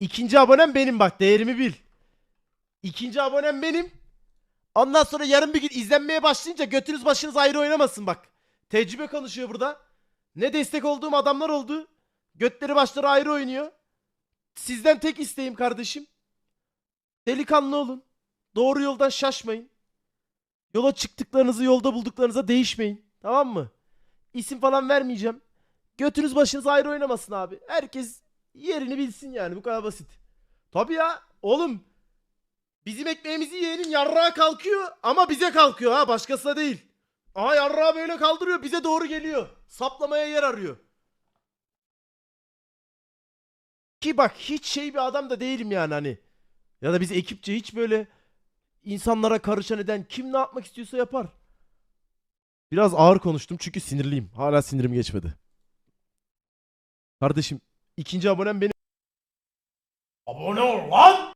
İkinci abonem benim bak değerimi bil. İkinci abonem benim. Ondan sonra yarın bir gün izlenmeye başlayınca götünüz başınız ayrı oynamasın bak. Tecrübe konuşuyor burada. Ne destek olduğum adamlar oldu. Götleri başları ayrı oynuyor. Sizden tek isteğim kardeşim. Delikanlı olun. Doğru yoldan şaşmayın. Yola çıktıklarınızı yolda bulduklarınıza değişmeyin. Tamam mı? İsim falan vermeyeceğim. Götünüz başınız ayrı oynamasın abi. Herkes yerini bilsin yani bu kadar basit. Tabii ya oğlum. Bizim ekmeğimizi yiyenin yarrağı kalkıyor ama bize kalkıyor ha başkasına değil. Aha yarrağı böyle kaldırıyor bize doğru geliyor. Saplamaya yer arıyor. Ki bak hiç şey bir adam da değilim yani hani. Ya da biz ekipçe hiç böyle insanlara karışan eden kim ne yapmak istiyorsa yapar. Biraz ağır konuştum çünkü sinirliyim. Hala sinirim geçmedi. Kardeşim ikinci abonem benim. Abone ol lan!